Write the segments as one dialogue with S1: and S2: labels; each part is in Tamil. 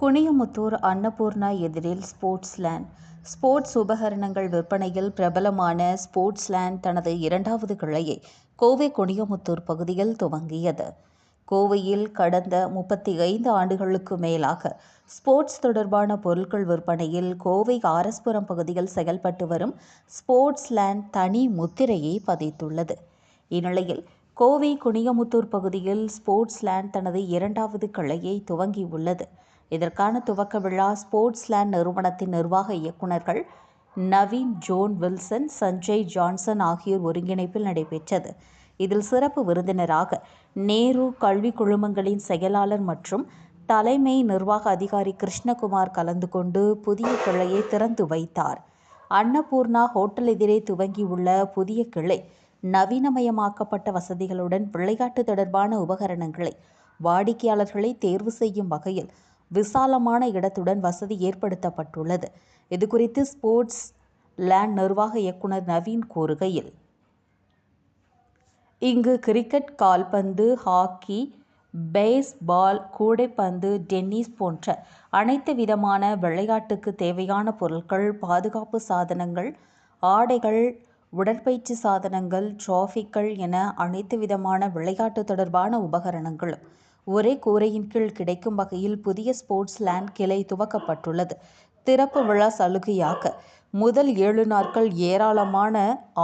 S1: குனியமுத்தூர் அன்னபூர்ணா எதிரில் ஸ்போர்ட்ஸ் லேண்ட் ஸ்போர்ட்ஸ் உபகரணங்கள் விற்பனையில் பிரபலமான ஸ்போர்ட்ஸ் லேண்ட் தனது இரண்டாவது கிளையை கோவை குனியமுத்தூர் பகுதியில் துவங்கியது. கோவையில் கடந்த முப்பத்தி ஐந்து ஆண்டுகளுக்கு மேலாக ஸ்போர்ட்ஸ் தொடர்பான பொருட்கள் விற்பனையில் கோவை ஆரஸ்புரம் பகுதியில் செயல்பட்டு வரும் ஸ்போர்ட்ஸ் லேண்ட் தனி முத்திரையை பதித்துள்ளது. இந்நிலையில் கோவை குனியமுத்தூர் பகுதியில் ஸ்போர்ட்ஸ் லேண்ட் தனது இரண்டாவது கிளையை துவங்கியுள்ளது. இதற்கான துவக்க விழா ஸ்போர்ட்ஸ் லேண்ட் நிறுவனத்தின் நிர்வாக இயக்குநர்கள் Naveen John Wilson Sanjay Johnson ஆகியோர் ஒருங்கிணைப்பில் நடைபெற்றது. இதில் சிறப்பு விருந்தினராக நேரு கல்வி குழுமங்களின் செயலாளர் மற்றும் தலைமை நிர்வாக அதிகாரி கிருஷ்ணகுமார் கலந்து கொண்டு புதிய கிளையை திறந்து வைத்தார். அன்னபூர்ணா ஹோட்டல் எதிரே துவங்கியுள்ள புதிய கிளை நவீனமயமாக்கப்பட்ட வசதிகளுடன் விளையாட்டு தொடர்பான உபகரணங்களை வாடிக்கையாளர்களை தேர்வு செய்யும் வகையில் விசாலமான இடத்துடன் வசதி ஏற்படுத்தப்பட்டுள்ளது. இதுகுறித்து ஸ்போர்ட்ஸ் லேண்ட் நிர்வாக இயக்குனர் நவீன் கூறுகையில் இங்கு கிரிக்கெட் கால்பந்து ஹாக்கி பேஸ்பால் கூடைப்பந்து டென்னிஸ் போன்ற அனைத்து விதமான விளையாட்டுக்கு தேவையான பொருட்கள் பாதுகாப்பு சாதனங்கள் ஆடைகள் உடற்பயிற்சி சாதனங்கள் டிராஃபிக்கள் என அனைத்து விதமான விளையாட்டு தொடர்பான உபகரணங்களும் ஒரே கூரையின் கீழ் கிடைக்கும் வகையில் புதிய ஸ்போர்ட்ஸ் லேண்ட் கிளை துவக்கப்பட்டுள்ளது. திறப்பு விழா சலுகையாக முதல் ஏழு நாட்கள் ஏராளமான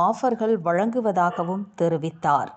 S1: ஆஃபர்கள் வழங்குவதாகவும் தெரிவித்தார்.